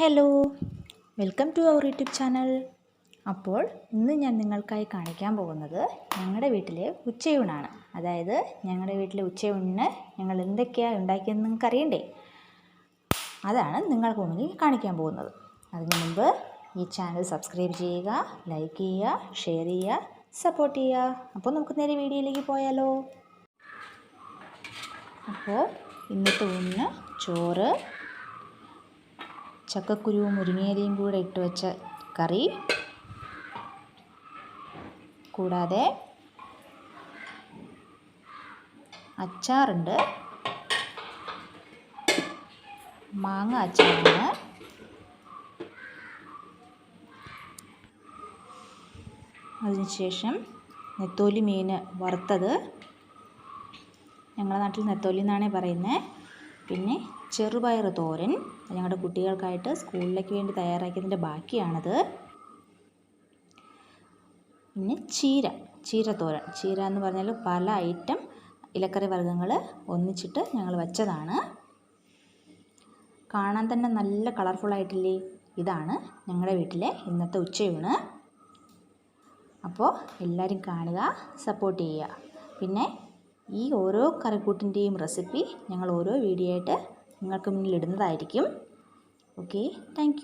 Hello welcome to our YouTube channel. അപ്പോൾ ഇന്ന് ഞാൻ നിങ്ങൾക്കായി കാണിക്കാൻ പോകുന്നത് ഞങ്ങളുടെ വീട്ടിലെ ഉച്ചയൂണാണ്. അതായത് ഞങ്ങളുടെ വീട്ടിലെ ഉച്ചയൂണിന് ഞങ്ങൾ എന്തൊക്കെയാണ് ഉണ്ടാക്കിയെന്ന് നിങ്ങൾക്ക് അറിയണ്ടേ അതാണ് നിങ്ങൾക്ക് മുന്നിൽ കാണിക്കാൻ പോകുന്നത്. അതിനു മുമ്പ് ഈ ചാനൽ സബ്സ്ക്രൈബ് ചെയ്യുക ലൈക്ക് ചെയ്യുക ഷെയർ ചെയ്യുക സപ്പോർട്ട് ചെയ്യുക. അപ്പോൾ നമുക്ക് നേരെ വീഡിയോയിലേക്ക് പോയാലോ. അപ്പോൾ ഇന്നത്തെ ഊണിന് ചോറ് ചക്കക്കുരുവും മുരിങ്ങയിലയും കൂടെ ഇട്ട് വെച്ച കറി. കൂടാതെ അച്ചാറുണ്ട്. മാങ്ങ അച്ചാറാണ്. അതിനുശേഷം നെത്തോലി മീൻ വറുത്തത്. ഞങ്ങളുടെ നാട്ടിൽ നെത്തോലി എന്നാണ് പറയുന്നത് പിന്നെ ചെറുപയർ തോരൻ. ഞങ്ങളുടെ കുട്ടികൾക്കായിട്ട് സ്കൂളിലേക്ക് വേണ്ടി തയ്യാറാക്കിയതിന്റെ ബാക്കിയാണത്. പിന്നെ ചീര ചീരത്തോരൻ ചീര എന്ന് പറഞ്ഞാൽ പല ഐറ്റം ഇലക്കറി വർഗങ്ങൾ ഒന്നിച്ചിട്ട് ഞങ്ങൾ വച്ചതാണ്. കാണാൻ തന്നെ നല്ല കളർഫുൾ ആയിട്ടില്ലേ? ഇതാണ് ഞങ്ങളുടെ വീട്ടിലെ ഇന്നത്തെ ഉച്ചയൂണ്. അപ്പോൾ എല്ലാവരും കാണുക സപ്പോർട്ട് ചെയ്യുക. പിന്നെ ഈ ഓരോ കറിക്കൂട്ടിന്റെയും റെസിപ്പി ഞങ്ങൾ ഓരോ വീഡിയോ ആയിട്ട് നിങ്ങൾക്ക് മുന്നിൽ ഇടുന്നതായിരിക്കും. Okay thank